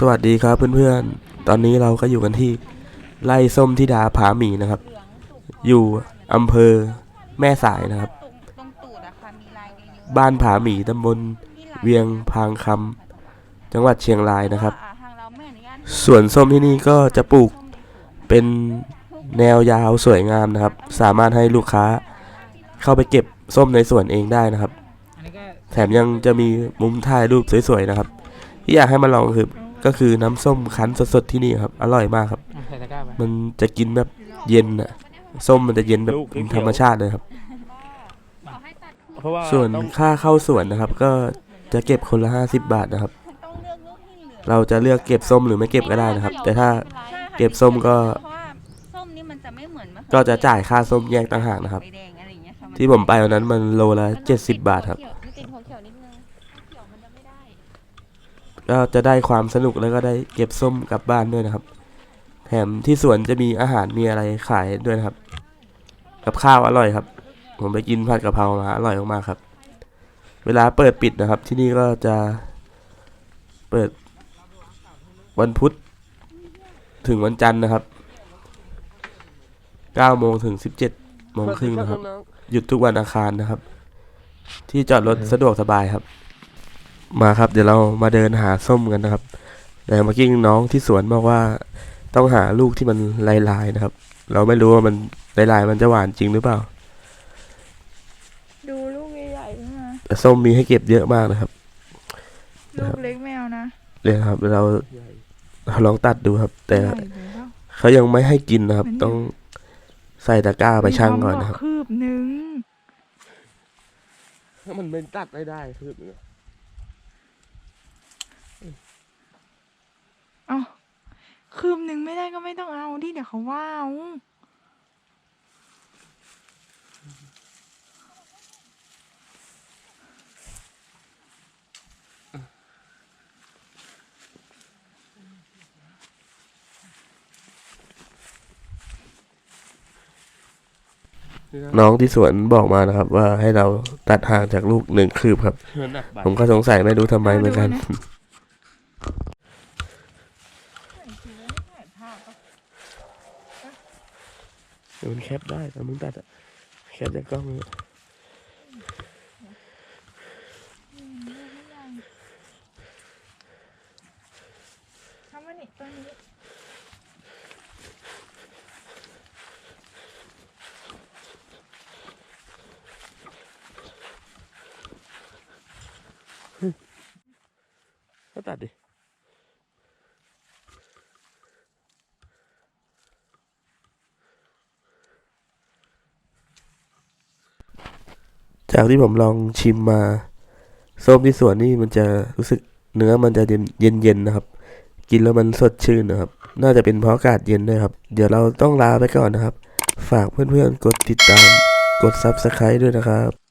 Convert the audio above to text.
สวัสดีครับเพื่อนๆ ตอนนี้เราก็อยู่กันที่ไร่ส้มทิดาผาหมีนะครับ อยู่อำเภอแม่สายนะครับ บ้านผาหมีตำบลเวียงพางคำจังหวัดเชียงรายนะครับอ่าทางเราไม่อนุญาตสวนส้มที่นี่ก็จะปลูกเป็นแนวยาวสวยงามนะครับ สามารถให้ลูกค้าเข้าไปเก็บส้มในสวนเองได้นะครับ แถมยังจะมีมุมถ่ายรูปสวยๆนะครับ ที่อยากให้มาลองคือ ก็คือน้ำส้มคั้นสดๆที่นี่ครับ อร่อยมากครับอะใส่ตะกร้าไปมันจะกินแบบเย็นอะส้มมันจะเย็นแบบธรรมชาติเลยครับ เพราะว่าส่วนต้องค่าเข้าสวนนะครับ ก็จะเก็บคนละ50 บาทนะครับต้องเลือกลูกที่เหลือเราจะเลือกเก็บส้มหรือไม่เก็บก็ได้นะครับ แต่ถ้าใช่ค่ะเก็บส้มก็ เพราะว่าส้มนี่มันจะไม่เหมือนมะเขือก็จะจ่ายค่าส้มแยกต่างหากนะครับ ใบแดงอะไรอย่างเงี้ยค่ะที่ผมไปวันนั้นมันโลละ70 บาทครับ เขียวมันติดหัวเขียวนิดนึงเขียวมันจะไม่ได้ ก็จะได้ความสนุกแล้วก็ได้เก็บส้มกลับบ้านด้วยนะครับ แถมที่สวนจะมีอาหารมีอะไรขายด้วยนะครับ กับข้าวอร่อยครับ ผมไปกินผัดกะเพรามาอร่อยมากๆครับ เวลาเปิดปิดนะครับ ที่นี่ก็จะเปิดวันพุธถึงวันจันทร์นะครับ9โมงถึง 17โมงครึ่งนะครับ หยุดทุกวันอังคารนะครับ ที่จอดรถสะดวกสบายครับ มาครับเดี๋ยวเรามาเดินหาส้มกันนะครับ แต่เมื่อกี้น้องที่สวนบอกว่าต้องหาลูกที่มันลายๆนะครับ เราไม่รู้ว่ามันลายๆมันจะหวานจริงหรือเปล่า ดูลูกใหญ่ๆนะแต่ส้มมีให้เก็บเยอะมากนะครับ ลูกเล็กแมวนะเดี๋ยวครับเราเราลองตัดดูครับ แต่ใหญ่เลยเปล่าเขายังไม่ให้กินนะครับมันต้องใส่ตะกร้าไปชั่งก่อนนะครับมีวามคืบหนึ่งมันเป็นตัดไม่ได้คือเอ้า คืบหนึ่งไม่ได้ก็ไม่ต้องเอาที่เดี๋ยวเขาว่าเอาน้องที่สวนบอกมานะครับ ว่าให้เราตัดห่างจากลูกหนึ่งคืบครับ ผมก็สงสัยไม่รู้ทำไมเหมือนกัน เดี๋ยวมันแคปได้แต่มึงตัดอะแคปจากกล้องเลยทำมานี่ตัวนี้ก็ตัดดิ จากที่ผมลองชิมมาส้มที่สวนนี่มันจะรู้สึกเนื้อมันจะเย็นเย็นนะครับ กินแล้วมันสดชื่นนะครับ น่าจะเป็นเพราะอากาศเย็นด้วยครับ เดี๋ยวเราต้องลาไปก่อนนะครับ ฝากเพื่อนๆกดติดตาม กด Subscribe ด้วยนะครับ